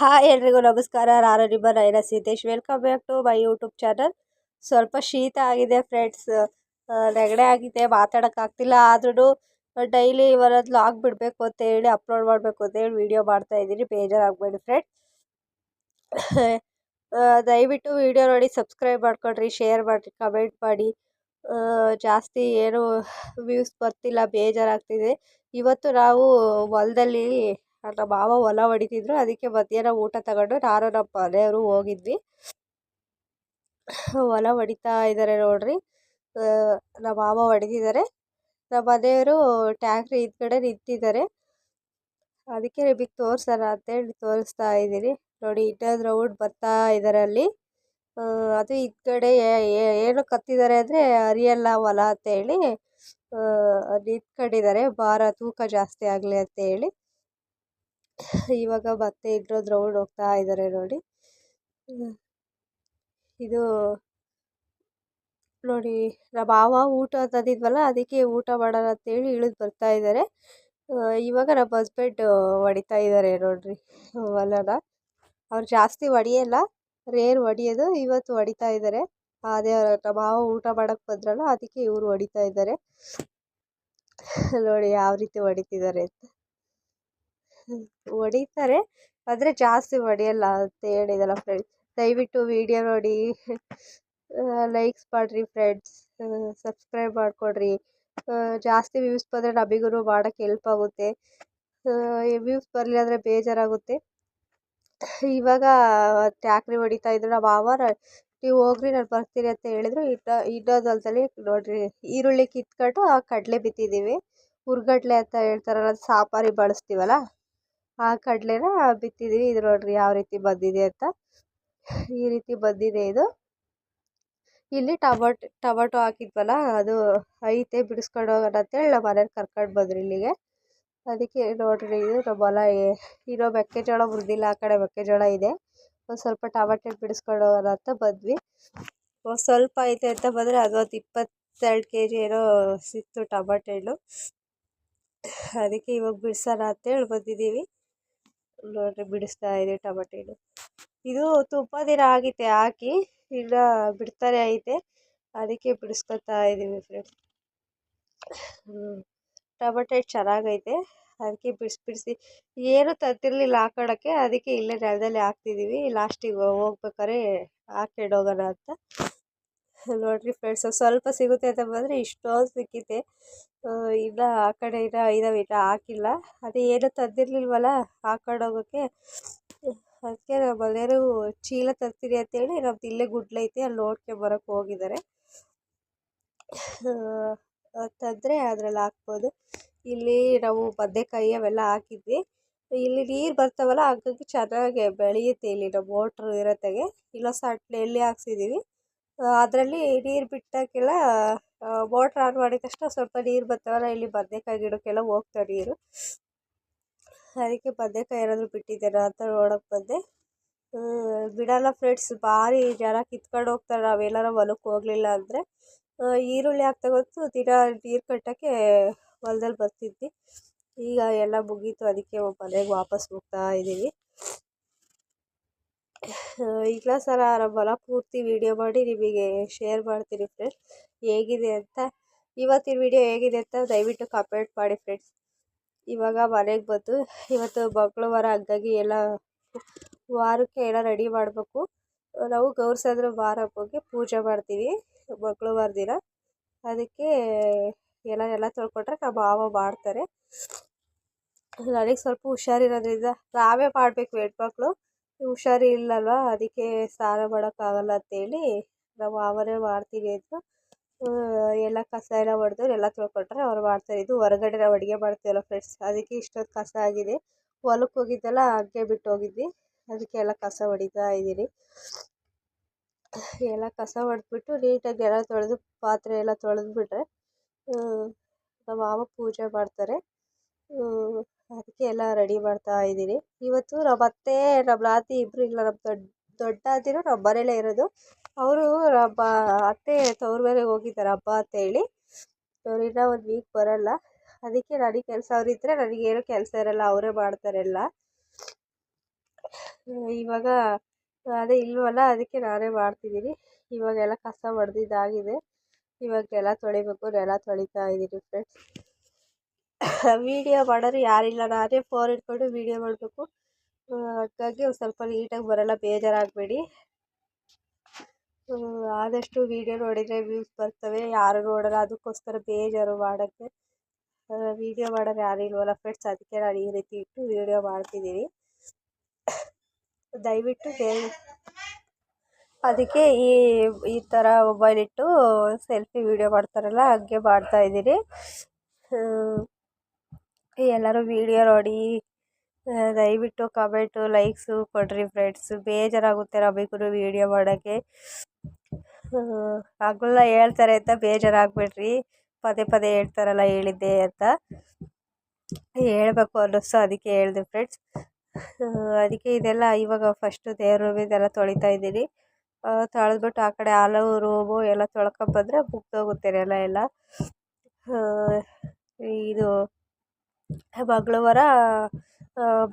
Hi ಎಲ್ರಿಗೂ ನಮಸ್ಕಾರ. ನಾನು ನಿಮ್ಮ Nayana Siddesh. Welcome back to my YouTube channel. ಸ್ವಲ್ಪ ಶೀತ ಆಗಿದೆ ಫ್ರೆಂಡ್ಸ್. ನೆಗಡೆ ಆಗಿದೆ ಮಾತಾಡೋಕ್ಕಾಗ್ತಿಲ್ಲ ಆದ್ರೂ ಡೈಲಿ ಇವರದ್ದು ಲಾಗ್ ಬಿಡಬೇಕು ಅಂತ ಹೇಳಿ ಅಪ್ಲೋಡ್ ಮಾಡಬೇಕು ಅಂತ ಹೇಳಿ ವೀಡಿಯೋ ಮಾಡ್ತಾ ಇದ್ದೀನಿ. ಬೇಜಾರಾಗಬೇಡಿ ಫ್ರೆಂಡ್ಸ್. ದಯವಿಟ್ಟು ವೀಡಿಯೋ ನೋಡಿ, ಸಬ್ಸ್ಕ್ರೈಬ್ ಮಾಡ್ಕೊಳ್ರಿ ಶೇರ್ ಮಾಡಿರಿ, ಕಮೆಂಟ್ ಮಾಡಿ. ಜಾಸ್ತಿ ಏನು ವ್ಯೂಸ್ ಬರ್ತಿಲ್ಲ ಬೇಜಾರಾಗ್ತಿದೆ ಇವತ್ತು ನಾವು ಹೊಲದಲ್ಲಿ ನಮ್ಮ ಮಾವ ಹೊಲ ಹೊಡಿತಿದ್ರು ಅದಕ್ಕೆ ಮಧ್ಯಾಹ್ನ ಊಟ ತಗೊಂಡು ನಾನು ನಮ್ಮ ಮನೆಯವರು ಹೋಗಿದ್ವಿ. ಹೊಲ ಹೊಡಿತಾ ಇದ್ದಾರೆ ನೋಡ್ರಿ. ನಮ್ಮ ಮಾವ ಹೊಡಿತಿದ್ದಾರೆ ನಮ್ಮ ಮನೆಯವರು ಟ್ಯಾಕ್ಟ್ರಿ ಹಿಂದ್ಗಡೆ ನಿಂತಿದ್ದಾರೆ. ಅದಕ್ಕೆ ನಿಮಗೆ ತೋರಿಸೋಣ ಅಂತೇಳಿ ತೋರಿಸ್ತಾ ಇದ್ದೀನಿ. ನೋಡಿ, ಇನ್ನೊಂದು ರೌಡ್ ಬರ್ತಾ ಇದ್ದಾರೆ ಅಲ್ಲಿ. ಅದು ಹಿಂದ್ಗಡೆ ಏನು ಕತ್ತಿದ್ದಾರೆ ಅಂದರೆ ಹರಿಯಲ್ಲ ಹೊಲ ಅಂತೇಳಿ ನಿಂತ್ಕೊಂಡಿದ್ದಾರೆ. ಭಾರ ತೂಕ ಜಾಸ್ತಿ ಆಗಲಿ ಅಂತೇಳಿ. ಇವಾಗ ಮತ್ತೆ ಇನ್ನೊಂದು ರೌಂಡ್ ಹೋಗ್ತಾ ಇದ್ದಾರೆ ನೋಡಿ. ಇದು ನೋಡಿ ನಮ್ಮ ಮಾವ ಊಟ ತಂದಿದ್ವಲ್ಲ, ಅದಕ್ಕೆ ಊಟ ಮಾಡೋಣ ಅಂತೇಳಿ ಇಳಿದು ಬರ್ತಾ ಇದ್ದಾರೆ ಇವಾಗ ನಮ್ಮ ಹಸ್ಬೆಂಡ್ ಹೊಡಿತಾ ಇದ್ದಾರೆ ನೋಡ್ರಿ, ಹೊಲನ. ಅವ್ರು ಜಾಸ್ತಿ ಹೊಡಿಯಲ್ಲ ರೇರ್ ಹೊಡಿಯೋದು, ಇವತ್ತು ಹೊಡಿತಾ ಇದ್ದಾರೆ ಅದೇ ನಮ್ಮ ಮಾವ ಊಟ ಮಾಡೋಕ್ಕೆ ಬಂದ್ರಲ್ಲ, ಅದಕ್ಕೆ ಇವರು ಹೊಡಿತಾ ಇದ್ದಾರೆ ನೋಡಿ, ಯಾವ ರೀತಿ ಹೊಡಿತಿದ್ದಾರೆ ಅಂತ. ಹೊಡಿತಾರೆ. ಆದರೆ ಜಾಸ್ತಿ ಹೊಡೆಯಲ್ಲ ಅಂತ ಹೇಳಿದಲ್ಲ ಫ್ರೆಂಡ್ಸ್ ದಯವಿಟ್ಟು ವಿಡಿಯೋ ನೋಡಿ. ಲೈಕ್ಸ್ ಮಾಡಿರಿ ಫ್ರೆಂಡ್ಸ್ ಸಬ್ಸ್ಕ್ರೈಬ್ ಮಾಡಿಕೊಡ್ರಿ. ಜಾಸ್ತಿ ವ್ಯೂಸ್ ಬಂದರೆ ನಮಗೂ ಮಾಡೋಕ್ಕೆ ಹೆಲ್ಪ್ ಆಗುತ್ತೆ. ವ್ಯೂಸ್ ಬರಲಿಲ್ಲ ಅಂದರೆ ಬೇಜಾರಾಗುತ್ತೆ. ಇವಾಗ ಟ್ಯಾಕ್ರಿ ಹೊಡಿತಾ ಇದ್ರು. ನಮ್ಮ ಮಾವ ನೀವು ಹೋಗ್ರಿ, ನಾನು ಬರ್ತೀನಿ ಅಂತ ಹೇಳಿದ್ರು. ಇನ್ನ, ಇನ್ನೊಂದು ಹೊಲದಲ್ಲಿ ನೋಡಿರಿ, ಈರುಳ್ಳಿ ಕಿತ್ಕೊಂಡು ಆ ಕಡಲೆ ಬಿತ್ತಿದ್ದೀವಿ ಹುರ್ಗಡ್ಲೆ ಅಂತ ಹೇಳ್ತಾರಲ್ಲ, ಅದು ಸಾಂಬಾರಿಗೆ ಬಳಸ್ತೀವಲ್ಲ. ಆ ಕಡಲೆನ ಬಿತ್ತಿದ್ದೀವಿ ಇದು ನೋಡ್ರಿ ಯಾವ ರೀತಿ ಬಂದಿದೆ ಅಂತ. ಈ ರೀತಿ ಬಂದಿದೆ ಇದು. ಇಲ್ಲಿ ಟೊಮೊಟೊ, ಟಮಟೊ ಹಾಕಿದ್ವಲ್ಲ, ಅದು ಐತೆ ಬಿಡಿಸ್ಕೊಂಡು ಹೋಗೋಣ ಅಂತೇಳಿ ನಮ್ಮ ಮನೇಲಿ ಕರ್ಕೊಂಡು ಬಂದ್ರಿ ಇಲ್ಲಿಗೆ. ಅದಕ್ಕೆ ನೋಡ್ರಿ ಇದು ನಮ್ಮ ಹೊಲ ಇರೋ ಮೆಕ್ಕೆಜೋಳ ಮುರಿದಿಲ್ಲ ಆ ಕಡೆ ಮೆಕ್ಕೆಜೋಳ ಇದೆ. ಒಂದು ಸ್ವಲ್ಪ ಟಮಾಟೆ ಬಿಡಿಸ್ಕೊಂಡು ಹೋಗೋಣ ಅಂತ ಬಂದ್ವಿ. ಒಂದು ಸ್ವಲ್ಪ ಐತೆ ಅಂತ ಬಂದರೆ ಅದೊಂದು ಇಪ್ಪತ್ತೆರಡು ಕೆ ಜಿ ಏನೋ ಸಿಕ್ತು ಟಮಾಟೆ ಹಣ್ಣು. ಅದಕ್ಕೆ ಇವಾಗ ಬಿಡ್ಸೋಣ ಅಂತೇಳಿ ಬಂದಿದ್ದೀವಿ. ನೋಡ್ರಿ ಬಿಡಿಸ್ತಾ ಇದೆ ಟೊಮೆಟೊ ಇದು ತುಪ್ಪ ದಿನ ಆಗಿತ್ತೆ, ಹಾಕಿ ಈಗ ಬಿಡ್ತಾರೆ ಐತೆ. ಅದಕ್ಕೆ ಬಿಡಿಸ್ಕೊತಾ ಇದ್ದೀವಿ ಫ್ರೆಂಡ್ಸ್ ಟೊಮೆಟೊ ಚೆನ್ನಾಗೈತೆ. ಅದಕ್ಕೆ ಬಿಡಿಸಿ ಬಿಡಿಸಿ. ಏನೂ ತತ್ತಿರಲಿಲ್ಲ ಹಾಕೊಳ್ಳೋಕ್ಕೆ ಅದಕ್ಕೆ ಇಲ್ಲೇ ನೆಲದಲ್ಲಿ ಹಾಕ್ತಿದ್ದೀವಿ ಲಾಸ್ಟಿಗೆ ಹೋಗ್ಬೇಕಾರೆ ಹಾಕ್ಕೊಂಡು ಹೋಗೋಣ ಅಂತ. ನೋಡಿರಿ ಫ್ರೆಂಡ್ಸ್ ಸ್ವಲ್ಪ ಸಿಗುತ್ತೆ ಅಂತ ಬಂದರೆ ಇಷ್ಟೊಂದು ಸಿಕ್ಕಿದೆ ಇನ್ನು ಆ ಕಡೆ ಇರೋ ಇದಾವೆ ಇಲ್ಲ ಹಾಕಿಲ್ಲ. ಅದೇ ಏನೂ ತಂದಿರಲಿಲ್ವಲ್ಲ ಹಾಕೊಂಡೋಗೋಕ್ಕೆ ಅದಕ್ಕೆ ನಮ್ಮ ಮನೆಯವರು ಚೀಲ ತರ್ತೀನಿ ಅಂತೇಳಿ ನಮ್ದು ಇಲ್ಲೇ ಗುಡ್ಲೈತೆ ಅಲ್ಲಿ ನೋಡ್ಕೊಂಬರೋಕೆ ಹೋಗಿದ್ದಾರೆ. ತಂದರೆ ಅದ್ರಲ್ಲಿ ಹಾಕ್ಬೋದು. ಇಲ್ಲಿ ನಾವು ಬದನೆಕಾಯಿ ಅವೆಲ್ಲ ಹಾಕಿದ್ವಿ. ಇಲ್ಲಿ ನೀರು ಬರ್ತಾವಲ್ಲ, ಹಾಗಾಗಿ ಚೆನ್ನಾಗಿ ಬೆಳೆಯುತ್ತೆ ಇಲ್ಲಿ ನಮ್ಮ ಮೋಟ್ರ್ ಇರೋತ್ತಾಗೆ. ಇಲ್ಲ, ಸಣ್ಣ ಎಲ್ಲಿ ಹಾಕ್ಸಿದ್ದೀವಿ ಅದರಲ್ಲಿ ನೀರು ಬಿಟ್ಟಾಗೆಲ್ಲ ಮೋಟ್ರ್ ಆನ್ ಮಾಡಿದ ತಕ್ಷಣ ಸ್ವಲ್ಪ ನೀರು ಬರ್ತಾವಲ್ಲ ಇಲ್ಲಿ ಬದನೇಕಾಯಿ ಗಿಡಕ್ಕೆಲ್ಲ ಹೋಗ್ತಾವೆ ನೀರು. ಅದಕ್ಕೆ ಬದನೇಕಾಯಿ ಏನಾದರೂ ಬಿಟ್ಟಿದ್ದೇನಾ ಅಂತ ನೋಡೋಕ್ಕೆ ಬಂದೆ. ಬಿಡಲ್ಲ ಫ್ರೆಂಡ್ಸ್ ಭಾರಿ ಜನ ಕಿತ್ಕೊಂಡು ಹೋಗ್ತಾರೆ. ನಾವೆಲ್ಲಾರ ಹೊಲಕ್ಕೆ ಹೋಗಲಿಲ್ಲ ಅಂದರೆ ಈರುಳ್ಳಿ ಹಾಕ್ತಾ ಗೊತ್ತು ದಿನ ನೀರು ಕಟ್ಟೋಕ್ಕೆ ಹೊಲದಲ್ಲಿ ಬರ್ತಿದ್ವಿ. ಈಗ ಎಲ್ಲ ಮುಗೀತು. ಅದಕ್ಕೆ ಮನೆಗೆ ವಾಪಸ್ ಹೋಗ್ತಾ ಇದ್ದೀವಿ ಇಲ್ಲ ಸರ ಬಲ ಪೂರ್ತಿ ವಿಡಿಯೋ ಮಾಡಿ ನಿಮಗೆ ಶೇರ್ ಮಾಡ್ತೀನಿ ಫ್ರೆಂಡ್ಸ್ ಹೇಗಿದೆ ಅಂತ, ಇವತ್ತಿನ ವಿಡಿಯೋ ಹೇಗಿದೆ ಅಂತ ದಯವಿಟ್ಟು ಕಮೆಂಟ್ ಮಾಡಿ ಫ್ರೆಂಡ್ಸ್ ಇವಾಗ ಮನೆಗೆ ಬಂದು, ಇವತ್ತು ಮಂಗಳವಾರ ಹಂಗಾಗಿ ಎಲ್ಲ ವಾರಕ್ಕೆ ಎಲ್ಲ ರೆಡಿ ಮಾಡಬೇಕು. ನಾವು ಗೌರ್ಸಂದ್ರ ವಾರ ಹೋಗಿ ಪೂಜೆ ಮಾಡ್ತೀವಿ ಮಂಗಳವಾರ ದಿನ. ಅದಕ್ಕೆ ಎಲ್ಲ ಎಲ್ಲ ತೊಳ್ಕೊಟ್ರೆ ನಮ್ಮ ಮಾವ ಮಾಡ್ತಾರೆ. ನನಗೆ ಸ್ವಲ್ಪ ಹುಷಾರಿರೋದ್ರಿಂದ ನಾವೇ ಮಾಡಬೇಕು ಹೆಣ್ಮಕ್ಳು. ಹುಷಾರು ಇಲ್ಲಲ್ವ? ಅದಕ್ಕೆ ಸ್ನಾನ ಮಾಡೋಕ್ಕಾಗಲ್ಲ ಅಂತೇಳಿ ನಾವು ಅವರೇ ಮಾಡ್ತೀವಿ ಅಂದರು ಎಲ್ಲ ಕಸ ಎಲ್ಲ ಹೊಡೆದು ಎಲ್ಲ ತೊಳ್ಕೊಟ್ರೆ ಅವ್ರು ಮಾಡ್ತಾರೆ. ಇದು ಹೊರಗಡೆ ನಾವು ಅಡುಗೆ ಮಾಡ್ತೀವಲ್ಲ ಫ್ರೆಂಡ್ಸ್ ಅದಕ್ಕೆ ಇಷ್ಟೊಂದು ಕಸ ಆಗಿದೆ. ಹೊಲಕ್ಕೆ ಹೋಗಿದ್ದೆಲ್ಲ ಹಾಗೆ ಬಿಟ್ಟು ಹೋಗಿದ್ವಿ. ಅದಕ್ಕೆ ಎಲ್ಲ ಕಸ ಹೊಡಿತಾ ಇದ್ದೀನಿ ಎಲ್ಲ ಕಸ ಹೊಡೆದ್ಬಿಟ್ಟು ನೀಟಾಗಿ ಎಲ್ಲ ತೊಳೆದು ಪಾತ್ರೆ ಎಲ್ಲ ತೊಳೆದ್ಬಿಟ್ರೆ ನಮ್ಮ ಮಾವ ಪೂಜೆ ಮಾಡ್ತಾರೆ. ಅದಕ್ಕೆ ಎಲ್ಲ ರೆಡಿ ಮಾಡ್ತಾ ಇದ್ದೀನಿ ಇವತ್ತು ನಮ್ಮ ಅತ್ತೆ ನಮ್ಮ ನಾತಿ ಇಬ್ಬರು ಇಲ್ಲ ನಮ್ಮ ದೊಡ್ಡ ದೊಡ್ಡ ಅತ್ತೆನೂ ನಮ್ಮ ಮನೇಲೇ ಇರೋದು. ಅವರು ನಮ್ಮ ಅತ್ತೆ ತವ್ರ ಮನೆಗೆ ಹೋಗಿದ್ದಾರೆ, ಹಬ್ಬ ಅಂತೇಳಿ ಅವ್ರು ಇನ್ನೂ ಒಂದು ವೀಕ್ ಬರೋಲ್ಲ. ಅದಕ್ಕೆ ನನಗೆ ಕೆಲಸ ಅವರಿದ್ದರೆ ನನಗೇನು ಕೆಲಸ ಇರೋಲ್ಲ, ಅವರೇ ಮಾಡ್ತಾರೆ ಎಲ್ಲ. ಇವಾಗ ಅದೇ ಇಲ್ವಲ್ಲ, ಅದಕ್ಕೆ ನಾನೇ ಮಾಡ್ತಿದ್ದೀನಿ ಇವಾಗೆಲ್ಲ ಕಸ ಹೊಡೆದಿದ್ದಾಗಿದೆ ಇವಾಗ ನೆಲ ತೊಳಿಬೇಕು, ನೆಲ ತೊಳಿತಾ ಇದ್ದೀನಿ ಫ್ರೆಂಡ್ಸ್ ವೀಡಿಯೋ ಮಾಡೋರು ಯಾರಿಲ್ಲ. ನಾನೇ ಫೋನ್ ಇಟ್ಕೊಂಡು ವೀಡಿಯೋ ಮಾಡಬೇಕು. ಹಾಗಾಗಿ ಸ್ವಲ್ಪ ನೀಟಾಗಿ ಬರೋಲ್ಲ, ಬೇಜಾರಾಗಬೇಡಿ. ಆದಷ್ಟು ವೀಡಿಯೋ ನೋಡಿದರೆ ವ್ಯೂಸ್ ಬರ್ತವೆ. ಯಾರು ನೋಡೋಲ್ಲ, ಅದಕ್ಕೋಸ್ಕರ ಬೇಜಾರು ಮಾಡೋಕ್ಕೆ. ವೀಡಿಯೋ ಮಾಡೋರು ಯಾರೂ ಇಲ್ವಲ್ಲ ಫ್ರೆಂಡ್ಸ್ ಅದಕ್ಕೆ ನಾನು ಈ ರೀತಿ ಇಟ್ಟು ವಿಡಿಯೋ ಮಾಡ್ತಿದ್ದೀನಿ. ದಯವಿಟ್ಟು ಬೇರೆ ಅದಕ್ಕೆ ಈ ಈ ಥರ ಮೊಬೈಲ್ ಇಟ್ಟು ಸೆಲ್ಫಿ ವೀಡಿಯೋ ಮಾಡ್ತಾರಲ್ಲ, ಹಾಗೆ ಮಾಡ್ತಾಯಿದ್ದೀನಿ ಎಲ್ಲರೂ ವೀಡಿಯೋ ನೋಡಿ. ದಯವಿಟ್ಟು ಕಮೆಂಟು ಲೈಕ್ಸು ಕೊಡಿರಿ ಫ್ರೆಂಡ್ಸು ಬೇಜಾರಾಗುತ್ತೆ ನಮಗೂ ವೀಡಿಯೋ ಮಾಡೋಕ್ಕೆ. ಹಗಲ ಹೇಳ್ತಾರೆ ಅಂತ ಬೇಜಾರಾಗಬೇಡ್ರಿ. ಪದೇ ಪದೇ ಹೇಳ್ತಾರಲ್ಲ ಹೇಳಿದ್ದೆ ಅಂತ. ಹೇಳ್ಬೇಕು ಅನ್ನಿಸ್ತು ಅದಕ್ಕೆ ಹೇಳಿದೆ ಫ್ರೆಂಡ್ಸ್ ಅದಕ್ಕೆ ಇದೆಲ್ಲ ಇವಾಗ ಫಸ್ಟು ದೇವ್ರ ಇದೆಲ್ಲ ತೊಳಿತಾ ಇದ್ದೀನಿ. ತೊಳೆದ್ಬಿಟ್ಟು ಆ ಕಡೆ ಹಾಲು ರೂಮು ಎಲ್ಲ ತೊಳ್ಕೊಂಬಂದ್ರೆ ಮುಗ್ದೋಗುತ್ತೆ ನೆಲ ಎಲ್ಲ. ಇದು ಮಂಗಳವಾರ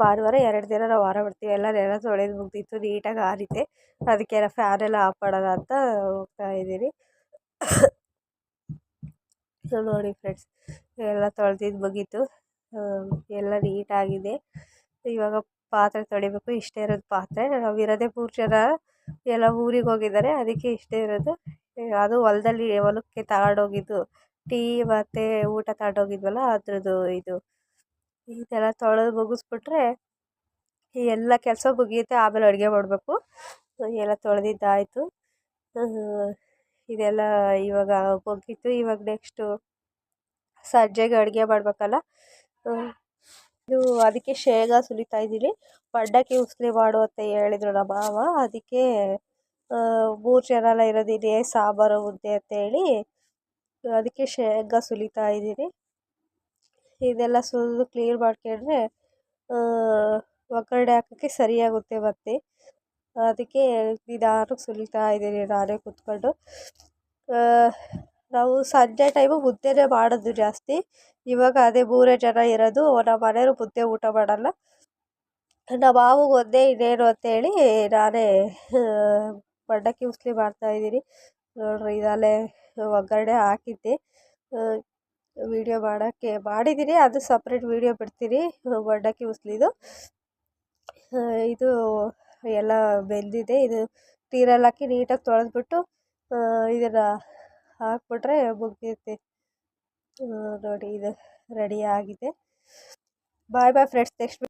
ಭಾನುವಾರ ಎರಡು ದಿನ ನಾವು ವಾರ ಬಿಡ್ತೀವಿ. ಎಲ್ಲ ನೆಲ ತೊಳೆದು ಮುಗ್ದಿತ್ತು ನೀಟಾಗಿ ಆರಿದೆ ಅದಕ್ಕೆಲ್ಲ ಫ್ಯಾನೆಲ್ಲ ಆಫ್ ಮಾಡೋಣ ಅಂತ ಹೋಗ್ತಾ ಇದ್ದೀನಿ. ನೋಡಿ ಫ್ರೆಂಡ್ಸ್ ಎಲ್ಲ ತೊಳೆದಿದ್ದು ಮುಗೀತು. ಎಲ್ಲ ನೀಟಾಗಿದೆ. ಇವಾಗ ಪಾತ್ರೆ ತೊಳಿಬೇಕು. ಇಷ್ಟೇ ಇರೋದು ಪಾತ್ರೆ. ನಾವು ಇರೋದೇ ಮೂರು ಜನ. ಎಲ್ಲ ಊರಿಗೆ ಹೋಗಿದ್ದಾರೆ. ಅದಕ್ಕೆ ಇಷ್ಟೇ ಇರೋದು. ಅದು ಹೊಲದಲ್ಲಿ ಹೊಲಕ್ಕೆ ತಗೊಂಡೋಗಿದ್ದು ಟೀ ಮತ್ತು ಊಟ ತಗೊಂಡೋಗಿದ್ವಲ್ಲ, ಅದ್ರದ್ದು ಇದು. ಇದೆಲ್ಲ ತೊಳೆದು ಮುಗಿಸ್ಬಿಟ್ರೆ ಎಲ್ಲ ಕೆಲಸ ಮುಗಿಯುತ್ತೆ ಆಮೇಲೆ ಅಡುಗೆ ಮಾಡಬೇಕು. ಎಲ್ಲ ತೊಳೆದಿದ್ದಾಯಿತು. ಇದೆಲ್ಲ ಇವಾಗ ಮುಗೀತು. ಇವಾಗ ನೆಕ್ಸ್ಟು ಸಜ್ಜೆಗೆ ಅಡುಗೆ ಮಾಡಬೇಕಲ್ಲ. ಇದು ಅದಕ್ಕೆ ಶೇಂಗಾ ಸುಲಿತಾ ಇದ್ದೀನಿ. ಪಡ್ಡಕ್ಕೆ ಉಸ್ಲಿ ಮಾಡು ಅಂತ ಹೇಳಿದ್ರು ನಮ್ಮ ಮಾವ. ಅದಕ್ಕೆ ಮೂರು ಜನ ಎಲ್ಲ ಇರೋದಿದೆ ಸಾಂಬಾರು, ಮುದ್ದೆ ಅಂತೇಳಿ ಅದಕ್ಕೆ ಶೇಂಗಾ ಸುಲಿತಾ ಇದ್ದೀನಿ. ಇದೆಲ್ಲ ಸುಲಿದು ಕ್ಲೀನ್ ಮಾಡ್ಕೊಂಡ್ರೆ ಒಗ್ಗರಣೆ ಹಾಕೋಕ್ಕೆ ಸರಿಯಾಗುತ್ತೆ ಮತ್ತೆ. ಅದಕ್ಕೆ ನಿಧಾನಕ್ಕೆ ಸುಲಿತಾ ಇದ್ದೀನಿ ನಾನೇ ಕೂತ್ಕೊಂಡು. ನಾವು ಸಂಜೆ ಟೈಮು ಮುದ್ದೆನೇ ಮಾಡೋದು ಜಾಸ್ತಿ. ಇವಾಗ ಅದೇ ಮೂರೇ ಜನ ಇರೋದು, ನಮ್ಮ ಮನೆಯವರು ಮುದ್ದೆ ಊಟ ಮಾಡಲ್ಲ. ನಮ್ಮ ಮಾವಿಗೆ ಒಂದೇ ಇನ್ನೇನು ಅಂತೇಳಿ ನಾನೇ ಮಂಡಕ್ಕಿ ಉಸ್ಲಿ ಮಾಡ್ತಾಯಿದ್ದೀನಿ ನೋಡಿರಿ ಇದಲ್ಲೇ ಒಗ್ಗರಣೆ ಹಾಕಿದ್ದೆ. ವೀಡಿಯೋ ಮಾಡೋಕ್ಕೆ ಮಾಡಿದ್ದೀನಿ ಅದು ಸಪ್ರೇಟ್ ವೀಡಿಯೋ ಬಿಡ್ತೀನಿ. ಮಂಡಕ್ಕಿ ಉಸ್ಲಿದು ಇದು. ಎಲ್ಲ ಬೆಂದಿದೆ. ಇದು ನೀರಲ್ಲಿ ಹಾಕಿ ನೀಟಾಗಿ ತೊಳೆದ್ಬಿಟ್ಟು ಇದನ್ನು ಹಾಕ್ಬಿಟ್ರೆ ಮುಗಿಯುತ್ತೆ ನೋಡಿ, ಇದು ರೆಡಿ ಆಗಿದೆ. ಬಾಯ್ ಬಾಯ್ ಫ್ರೆಂಡ್ಸ್ ನೆಕ್ಸ್ಟ್